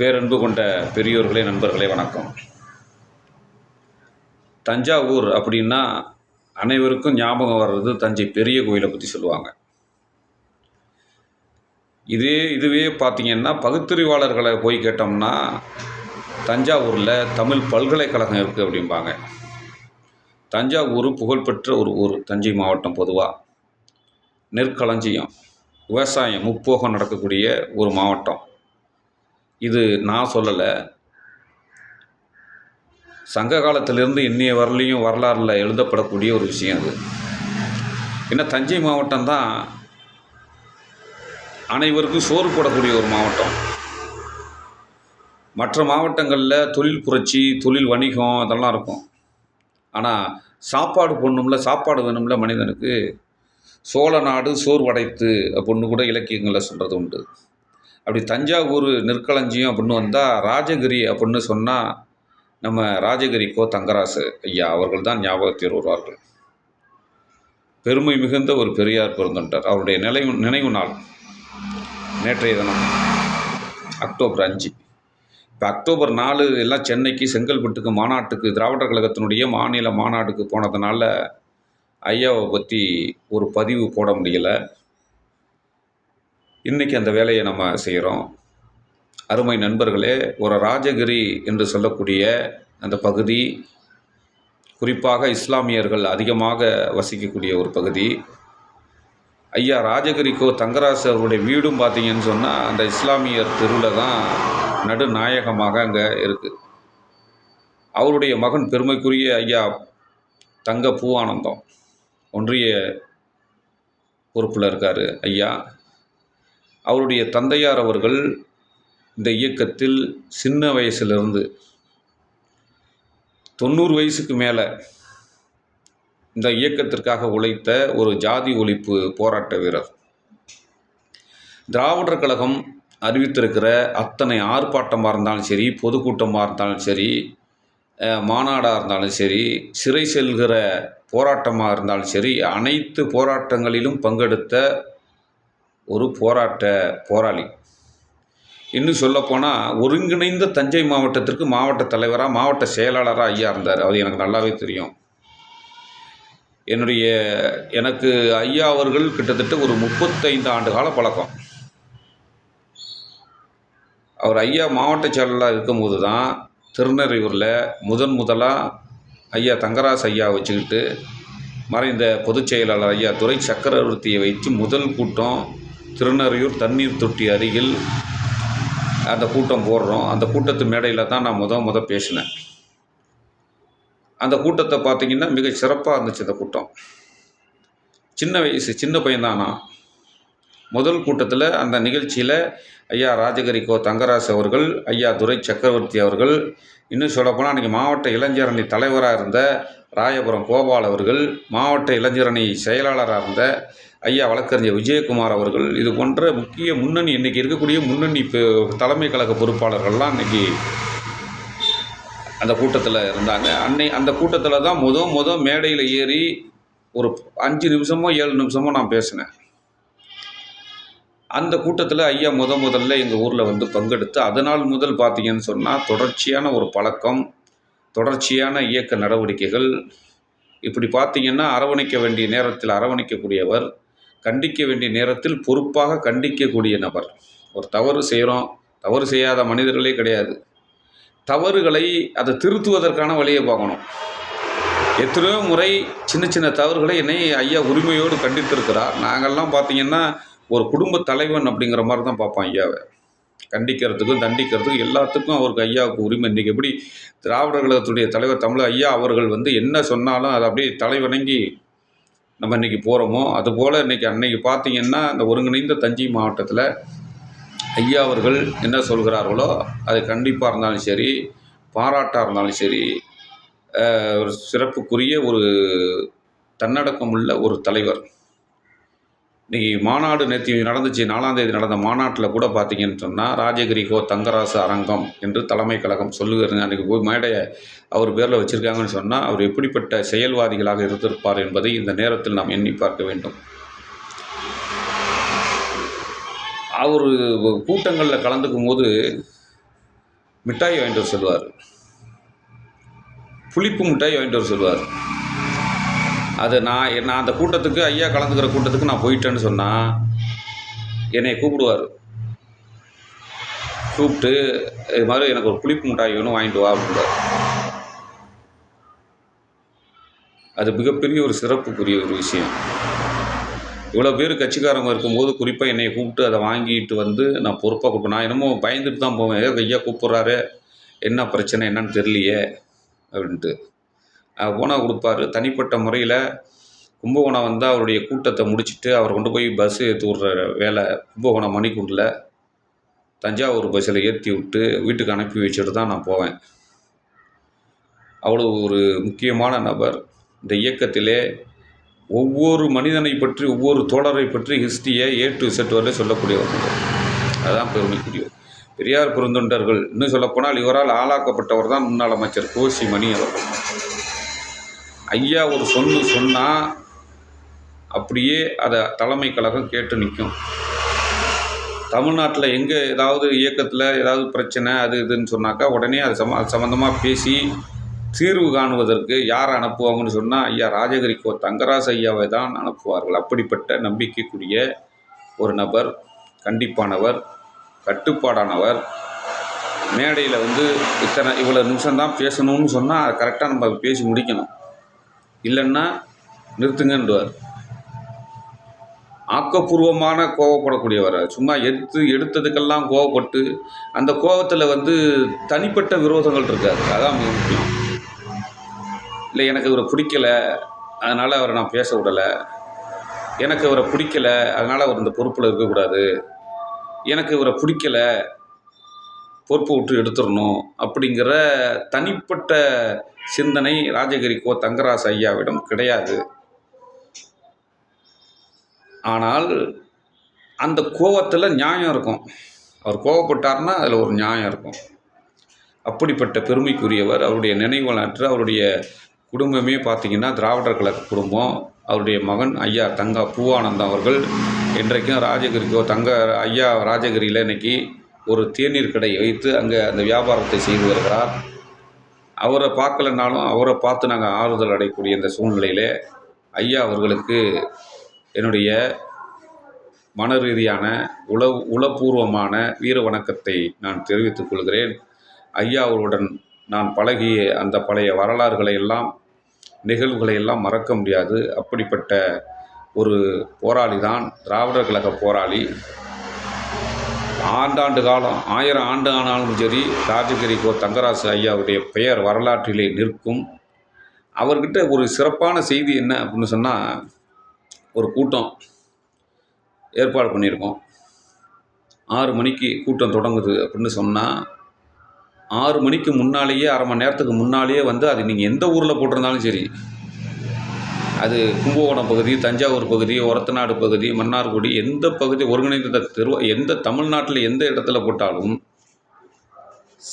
பேரன்பு கொண்ட பெரியோர்களே நண்பர்களே வணக்கம். தஞ்சாவூர் அப்படின்னா அனைவருக்கும் ஞாபகம் வர்றது தஞ்சை பெரிய கோயிலை பற்றி சொல்லுவாங்க. இதே இதுவே பார்த்தீங்கன்னா பகுத்தறிவாளர்களை போய் கேட்டோம்னா தஞ்சாவூரில் தமிழ் பல்கலைக்கழகம் இருக்குது அப்படிம்பாங்க. தஞ்சாவூர் புகழ்பெற்ற ஒரு ஊர் தஞ்சை மாவட்டம் பொதுவாக நெற்களஞ்சியம் விவசாயம் முப்போகம் நடக்கக்கூடிய ஒரு மாவட்டம். இது நான் சொல்லலை. சங்க காலத்திலிருந்து இன்னைய வரலையும் வரலாறில் எழுதப்படக்கூடிய ஒரு விஷயம் அது. ஏன்னா தஞ்சை மாவட்டம் தான் அனைவருக்கும் சோறு போடக்கூடிய ஒரு மாவட்டம். மற்ற மாவட்டங்களில் தொழில் புரட்சி தொழில் வணிகம் அதெல்லாம் இருக்கும். ஆனால் சாப்பாடு பொண்ணும்ல சாப்பாடு வேணும்ல மனிதனுக்கு? சோழ நாடு சோர்வடைத்து அப்படின்னு கூட இலக்கியங்களில் சொல்கிறது உண்டு. அப்படி தஞ்சாவூர் நெற்களஞ்சியம் அப்படின்னு வந்தால் ராஜகிரி அப்படின்னு சொன்னால் நம்ம ராஜகிரி கோ தங்கராசு ஐயா அவர்கள் தான் ஞாபகத்தில் வருவார்கள். பெருமை மிகுந்த ஒரு பெரியார் பிறந்துட்டார். அவருடைய நினைவு நினைவு நாள் நேற்றைய தினம் அக்டோபர் அஞ்சு. இப்போ அக்டோபர் நாலு எல்லாம் சென்னைக்கு செங்கல்பட்டுக்கு மாநாட்டுக்கு திராவிடர் கழகத்தினுடைய மாநில மாநாட்டுக்கு போனதுனால ஐயாவை பற்றி ஒரு பதிவு போட முடியலை. இன்றைக்கி அந்த வேலையை நம்ம செய்கிறோம் அருமை நண்பர்களே ஒரு ராஜகிரி என்று சொல்லக்கூடிய அந்த பகுதி குறிப்பாக இஸ்லாமியர்கள் அதிகமாக வசிக்கக்கூடிய ஒரு பகுதி. ஐயா ராஜகிரிக்கோ தங்கராசு அவருடைய வீடும் பார்த்தீங்கன்னு சொன்னால் அந்த இஸ்லாமியர் தெருவில் தான் நடுநாயகமாக அங்கே இருக்குது அவருடைய மகன் பெருமைக்குரிய ஐயா தங்க பூவானந்தம் ஒன்றிய பொறுப்பில் இருக்கார் ஐயா. அவருடைய தந்தையார் அவர்கள் இந்த இயக்கத்தில் சின்ன வயசிலிருந்து தொண்ணூறு வயசுக்கு மேலே இந்த இயக்கத்திற்காக உழைத்த ஒரு ஜாதி ஒழிப்பு போராட்ட வீரர். திராவிடர் கழகம் அறிவித்திருக்கிற அத்தனை ஆர்ப்பாட்டமாக இருந்தாலும் சரி பொதுக்கூட்டமாக இருந்தாலும் சரி மாநாடாக இருந்தாலும் சரி சிறை செல்கிற போராட்டமாக இருந்தாலும் சரி அனைத்து போராட்டங்களிலும் பங்கெடுத்த ஒரு போராட்ட போராளி. இன்னும் சொல்லப்போனால் ஒருங்கிணைந்த தஞ்சை மாவட்டத்திற்கு மாவட்ட தலைவராக மாவட்ட செயலாளராக ஐயா இருந்தார். அது எனக்கு நல்லாவே தெரியும். என்னுடைய எனக்கு ஐயா அவர்கள் கிட்டத்தட்ட ஒரு முப்பத்தைந்து ஆண்டு கால பழக்கம். அவர் ஐயா மாவட்ட செயலாளராக இருக்கும்போது தான் திருநறையூரில் முதன் முதலாக ஐயா தங்கராஸ் ஐயா வச்சுக்கிட்டு மறைந்த பொதுச் செயலாளர் ஐயா துறை சக்கரவர்த்தியை வைத்து முதல் கூட்டம் திருநறையூர் தண்ணீர் தொட்டி அருகில் அந்த கூட்டம் போடுறோம். அந்த கூட்டத்து மேடையில் தான் நான் முத முத பேசினேன். அந்த கூட்டத்தை பார்த்தீங்கன்னா மிக சிறப்பாக இருந்துச்சு அந்த கூட்டம். சின்ன வயசு சின்ன பையன்தானா? முதல் கூட்டத்தில் அந்த நிகழ்ச்சியில் ஐயா ராஜகிரி கோ தங்கராசு அவர்கள் ஐயா துரை சக்கரவர்த்தி அவர்கள் இன்னும் சொல்லப்போனால் அன்றைக்கி மாவட்ட இளைஞரணி தலைவராக இருந்த ராயபுரம் கோபால் அவர்கள் மாவட்ட இளைஞரணி செயலாளராக இருந்த ஐயா வழக்கறிஞர் விஜயகுமார் அவர்கள். இது போன்ற முக்கிய முன்னணி இன்றைக்கி இருக்கக்கூடிய முன்னணி தலைமை கழக பொறுப்பாளர்கள்லாம் இன்றைக்கி அந்த கூட்டத்தில் இருந்தாங்க. அன்னை அந்த கூட்டத்தில் தான் முத முத மேடையில் ஏறி ஒரு அஞ்சு நிமிஷமோ ஏழு நிமிஷமோ நான் பேசினேன். அந்த கூட்டத்தில் ஐயா முத முதல்ல எங்கள் ஊரில் வந்து பங்கெடுத்து அதனால் முதல் பார்த்தீங்கன்னு சொன்னால் தொடர்ச்சியான ஒரு பழக்கம் தொடர்ச்சியான இயக்க நடவடிக்கைகள் இப்படி பார்த்தீங்கன்னா அரவணைக்க வேண்டிய நேரத்தில் அரவணைக்கக்கூடியவர் கண்டிக்க வேண்டிய நேரத்தில் பொறுப்பாக கண்டிக்கக்கூடிய நபர். ஒரு தவறு செய்கிறோம் தவறு செய்யாத மனிதர்களே கிடையாது. தவறுகளை அதை திருத்துவதற்கான வழியை பார்க்கணும். எத்தனையோ முறை சின்ன சின்ன தவறுகளை என்னை ஐயா உரிமையோடு கண்டித்திருக்கிறார். நாங்கள்லாம் பார்த்தீங்கன்னா ஒரு குடும்ப தலைவன் அப்படிங்கிற மாதிரி தான் பார்ப்போம் ஐயாவை. கண்டிக்கிறதுக்கும் தண்டிக்கிறதுக்கும் எல்லாத்துக்கும் அவருக்கு ஐயாவுக்கு உரிமை. இன்றைக்கி எப்படி திராவிடர் கழகத்துடைய தலைவர் தமிழ் ஐயா அவர்கள் வந்து என்ன சொன்னாலும் அதை அப்படியே தலைவணங்கி நம்ம இன்றைக்கி போகிறோமோ அதுபோல் இன்றைக்கி அன்னைக்கு பார்த்தீங்கன்னா அந்த ஒருங்கிணைந்த தஞ்சை மாவட்டத்தில் ஐயா அவர்கள் என்ன சொல்கிறார்களோ அது கண்டிப்பாக இருந்தாலும் சரி பாராட்டாக இருந்தாலும் சரி ஒரு சிறப்புக்குரிய ஒரு தன்னடக்கம் உள்ள ஒரு தலைவர். இன்றைக்கி மாநாடு நேற்று நடந்துச்சு நாலாம் தேதி நடந்த மாநாட்டில் கூட பார்த்தீங்கன்னு சொன்னால் ராஜகிரி கோ தங்கராசு அரங்கம் என்று தலைமை கழகம் சொல்லுகிறது. அன்றைக்கி போய் மேடையை அவர் பேரில் வச்சுருக்காங்கன்னு சொன்னால் அவர் எப்படிப்பட்ட செயல்வாதிகளாக இருந்திருப்பார் என்பதை இந்த நேரத்தில் நாம் எண்ணி பார்க்க வேண்டும். அவர் கூட்டங்களில் கலந்துக்கும் போது மிட்டாய் வாங்கிட்டு வர சொல்லுவார். புளிப்பு மிட்டாய் வாங்கிட்டு வர சொல்லுவார். அது நான் நான் அந்த கூட்டத்துக்கு ஐயா கலந்துக்கிற கூட்டத்துக்கு நான் போயிட்டேன்னு சொன்னால் என்னை கூப்பிடுவார். கூப்பிட்டு இது மாதிரி எனக்கு ஒரு புளிப்பு மிட்டாய் வேணும் வாங்கிட்டு வா அப்படின்றார் அது மிகப்பெரிய ஒரு சிறப்புக்குரிய ஒரு விஷயம். இவ்வளோ பேர் கட்சிக்காரங்க இருக்கும்போது குறிப்பாக என்னை கூப்பிட்டு அதை வாங்கிட்டு வந்து நான் பொறுப்பாக கொடுப்பேன் நான் என்னமோ பயந்துட்டு தான் போவேன். ஏதோ ஐயா கூப்பிட்றாரு என்ன பிரச்சனை என்னன்னு தெரியலையே அப்படின்ட்டு. ஓனாக கொடுப்பாரு. தனிப்பட்ட முறையில் கும்பகோணம் வந்து அவருடைய கூட்டத்தை முடிச்சுட்டு அவர் கொண்டு போய் பஸ்ஸு ஏற்றி விட்ற வேலை கும்பகோணம் மணிக்குண்டில் தஞ்சாவூர் பஸ்ஸில் ஏற்றி விட்டு வீட்டுக்கு அனுப்பி வச்சுட்டு தான் நான் போவேன். அவ்வளோ ஒரு முக்கியமான நபர். இந்த இயக்கத்திலே ஒவ்வொரு மனிதனை பற்றி ஒவ்வொரு தோழரை பற்றி ஹிஸ்ட்ரியை ஏ டு செட் வரை சொல்லக்கூடியவர். அதுதான் பெருமைக்குரியவர் பெரியார் பெருந்தொண்டர்கள். இன்னும் சொல்லப்போனால் இவரால் ஆளாக்கப்பட்டவர் தான் முன்னாள் அமைச்சர் கோசி மணி அவர்கள் ஐயா ஒரு சொன்னு சொன்னால் அப்படியே அதை தலைமை கழகம் கேட்டு நிற்கும் தமிழ்நாட்டில் எங்கே ஏதாவது இயக்கத்தில் ஏதாவது பிரச்சனை அது இதுன்னு சொன்னாக்கா உடனே அது சம்ம அது சம்மந்தமாக பேசி தீர்வு காணுவதற்கு யார் அனுப்புவாங்கன்னு சொன்னால் ஐயா ராஜகிரி கோ தங்கராசு ஐயாவை தான் அனுப்புவார்கள். அப்படிப்பட்ட நம்பிக்கைக்குரிய ஒரு நபர் கண்டிப்பானவர் கட்டுப்பாடானவர். மேடையில் வந்து இத்தனை இவ்வளோ நிமிஷம்தான் பேசணும்னு சொன்னால் அதை கரெக்டாக நம்ம பேசி முடிக்கணும். இல்லைன்னா நிறுத்துங்கன்றுவார். ஆக்கப்பூர்வமான கோவப்படக்கூடியவர் சும்மா எடுத்து எடுத்ததுக்கெல்லாம் கோவப்பட்டு அந்த கோவத்தில் வந்து தனிப்பட்ட விரோதங்கள் இருக்காது. அதான் மிக முக்கியம். இல்லை எனக்கு இவரை பிடிக்கல. அதனால் அவரை நான் பேச விடலை. எனக்கு இவரை பிடிக்கல. அதனால் அவர் இந்த பொறுப்பில் இருக்கக்கூடாது. எனக்கு இவரை பிடிக்கல. பொறுப்பு விட்டு எடுத்துடணும் அப்படிங்கிற தனிப்பட்ட சிந்தனை ராஜகிரி கோ தங்கராசு ஐயாவிடம் கிடையாது. ஆனால் அந்த கோவத்தில் நியாயம் இருக்கும். அவர் கோவப்பட்டார்னா அதில் ஒரு நியாயம் இருக்கும். அப்படிப்பட்ட பெருமைக்குரியவர் அவருடைய நினைவலாற்று அவருடைய குடும்பமே பார்த்திங்கன்னா திராவிடர் கழக குடும்பம் அவருடைய மகன் ஐயா தங்கா பூவானந்தம் அவர்கள். இன்றைக்கும் ராஜகிரிக்கோ தங்க ஐயா ராஜகிரியில் இன்றைக்கி ஒரு தேநீர் கடை வைத்து அங்கே அந்த வியாபாரத்தை செய்து வருகிறார். அவரை பார்க்கலனாலும் அவரை பார்த்து நாங்கள் ஆறுதல் அடையக்கூடிய இந்த சூழ்நிலையிலே ஐயா அவர்களுக்கு என்னுடைய மன ரீதியான உள உளப்பூர்வமான வீர வணக்கத்தை நான் தெரிவித்துக் கொள்கிறேன். ஐயா அவர்களுடன் நான் பழகிய அந்த பழைய வரலாறுகளை எல்லாம் நிகழ்வுகளை எல்லாம் மறக்க முடியாது. அப்படிப்பட்ட ஒரு போராளி தான் திராவிடர் கழக போராளி. ஆண்டாண்டு காலம் ஆயிரம் ஆண்டு ஆனாலும் சரி ராஜகிரி கோ தங்கராசு ஐயாவுடைய பெயர் வரலாற்றிலே நிற்கும். அவர்கிட்ட ஒரு சிறப்பான செய்தி என்ன அப்படின்னு சொன்னால் ஒரு கூட்டம் ஏற்பாடு பண்ணியிருக்கோம். ஆறு மணிக்கு கூட்டம் தொடங்குது அப்படின்னு சொன்னால் ஆறு மணிக்கு முன்னாலேயே அரை மணி நேரத்துக்கு முன்னாலேயே வந்து அது நீங்கள் எந்த ஊரில் போட்டிருந்தாலும் சரி அது கும்பகோணம் பகுதி தஞ்சாவூர் பகுதி ஒரத்தநாடு பகுதி மன்னார்குடி எந்த பகுதி ஒருங்கிணைந்த தெரு எந்த தமிழ்நாட்டில் எந்த இடத்துல போட்டாலும்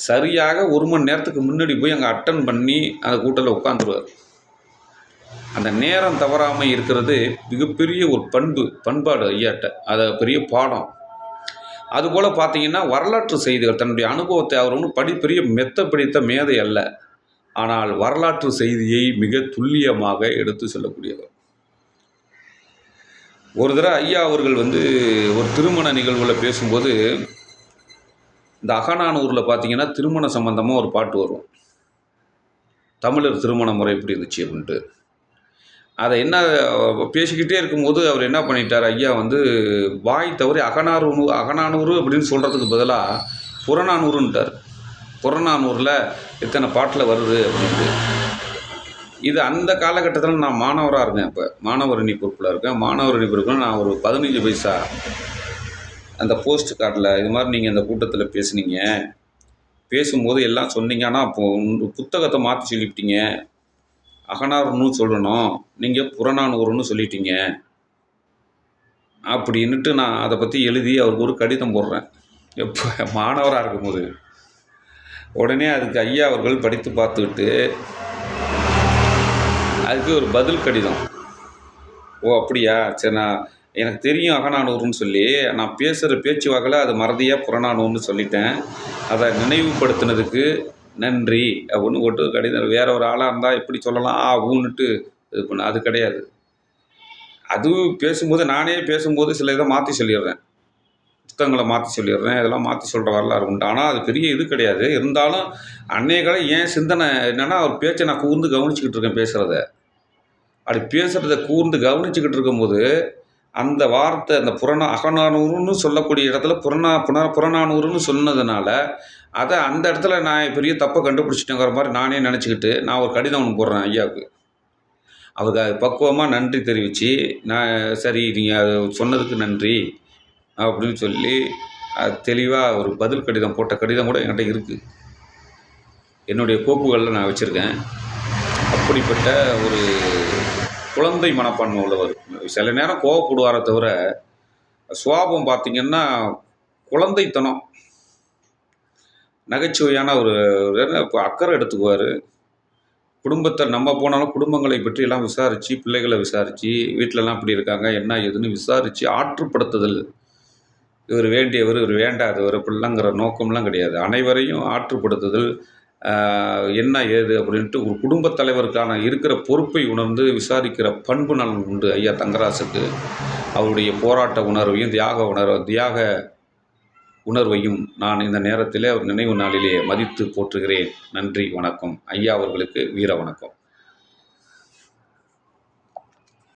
சரியாக ஒரு மணி நேரத்துக்கு முன்னாடி போய் அங்கே அட்டன் பண்ணி அந்த கூட்டத்தில் உட்காந்துருவார். அந்த நேரம் தவறாமல் இருக்கிறது மிகப்பெரிய ஒரு பண்பு பண்பாடு ஐயாட்ட. அதை பெரிய பாடம். அதுபோல் பார்த்தீங்கன்னா வரலாற்று செய்திகள் தன்னுடைய அனுபவத்தை அவர் ஒன்றும் படி பெரிய மெத்த பிடித்த மேதை அல்ல. ஆனால் வரலாற்று செய்தியை மிக துல்லியமாக எடுத்து சொல்லக்கூடியவர். ஒரு தடவை ஐயா அவர்கள் வந்து ஒரு திருமண நிகழ்வில் பேசும்போது இந்த அகநானூரில் பார்த்தீங்கன்னா திருமண சம்பந்தமாக ஒரு பாட்டு வரும். தமிழர் திருமண முறை எப்படி இருந்துச்சு? அப்படின்ட்டு. அதை என்ன பேசிக்கிட்டே இருக்கும்போது அவர் என்ன பண்ணிட்டார் ஐயா வந்து வாய் தவறி அகநானூறு அகநானூறு அப்படின்னு சொல்கிறதுக்கு பதிலாக புறநானூறுன்ட்டார். புறநானூரில் இத்தனை பாட்டில் வருது அப்படின்ட்டு. இது அந்த காலகட்டத்தில் நான் மாணவராக இருக்கேன் இப்போ. மாணவர் அணி பொறுப்பில் இருக்கேன். மாணவர் அணி பொறுப்பில் நான் ஒரு பதினஞ்சு பைசா அந்த போஸ்ட் கார்டில் இது மாதிரி நீங்கள் அந்த கூட்டத்தில் பேசுனீங்க. பேசும்போது எல்லாம் சொன்னீங்க. ஆனால் அப்போ புத்தகத்தை மாற்றி சொல்லிவிட்டீங்க. அகனார்னு சொல்லணும். நீங்கள் புறநானூறுன்னு சொல்லிட்டீங்க. அப்படின்னுட்டு நான் அதை பற்றி எழுதி அவருக்கு ஒரு கடிதம் போடுறேன். எப்போ? மாணவராக இருக்கும்போது. உடனே அதுக்கு ஐயா அவர்கள் படித்து பார்த்துக்கிட்டு அதுக்கு ஒரு பதில் கடிதம். ஓ அப்படியா? சரி நான் எனக்கு தெரியும் அகநானூறுன்னு சொல்லி. நான் பேசுகிற பேச்சு வாக்கில் அது மறதியாக புறநானூர்னு சொல்லிட்டேன். அதை நினைவுபடுத்தினதுக்கு நன்றி அப்படின்னு போட்டு கடிதம் வேற ஒரு ஆளாக இருந்தால் எப்படி சொல்லலாம் ஆ ஊன்னுட்டு இது பண்ண அது கிடையாது. அதுவும் பேசும்போது நானே பேசும்போது சில இதை மாற்றி சொல்லிடுறேன். புத்தகங்களை மாற்றி சொல்லிடுறேன். இதெல்லாம் மாற்றி சொல்கிற வரலாறு உண்டு. ஆனால் அது பெரிய இது கிடையாது. இருந்தாலும் அன்னைய காலம் ஏன் சிந்தனை என்னென்னா அவர் பேச்சை நான் கூர்ந்து கவனிச்சுக்கிட்டு இருக்கேன் பேசுகிறத அப்படி பேசுகிறத கூர்ந்து கவனிச்சுக்கிட்டு இருக்கும்போது அந்த வார்த்தை அந்த புறநா அகநானூறுன்னு சொல்லக்கூடிய இடத்துல புறநா புன புறநானூறுன்னு சொன்னதுனால அதை அந்த இடத்துல நான் பெரிய தப்பை கண்டுபிடிச்சிட்டேங்கிற மாதிரி நானே நினச்சிக்கிட்டு நான் ஒரு கடிதம் ஒன்று போடுறேன் ஐயாவுக்கு. அவருக்கு அது பக்குவமாக நன்றி தெரிவித்து நான் சரி நீங்கள் அது சொன்னதுக்கு நன்றி. அப்படின்னு சொல்லி அது தெளிவாக ஒரு பதில் கடிதம் போட்ட கடிதம் கூட என்கிட்ட இருக்குது என்னுடைய கோப்புகளில் நான் வச்சுருக்கேன். அப்படிப்பட்ட ஒரு குழந்தை மனப்பான்மை உள்ளவர். சில நேரம் கோவப்படுவார தவிர சுவாபம் பார்த்திங்கன்னா குழந்தைத்தனம். நகைச்சுவையான ஒரு இப்போ அக்கறை எடுத்துக்குவார். குடும்பத்தை நம்ம போனாலும் குடும்பங்களை பற்றியெல்லாம் விசாரித்து பிள்ளைகளை விசாரித்து வீட்டிலலாம் இப்படி இருக்காங்க என்ன ஏதுன்னு விசாரித்து ஆற்றுப்படுத்துதல். இவர் வேண்டியவர் இவர் வேண்டாதவர் அப்படிலாங்கிற நோக்கம்லாம் கிடையாது. அனைவரையும் ஆற்றுப்படுத்துதல் என்ன ஏது அப்படின்ட்டு ஒரு குடும்பத் தலைவருக்கான இருக்கிற பொறுப்பை உணர்ந்து விசாரிக்கிற பண்பு நலன் உண்டு ஐயா தங்கராசுக்கு. அவருடைய போராட்ட உணர்வையும் தியாக உணர்வு தியாக உணர்வையும் நான் இந்த நேரத்திலே அவர் நினைவு நாளிலே மதித்து போற்றுகிறேன். நன்றி வணக்கம். ஐயா அவர்களுக்கு வீர வணக்கம்.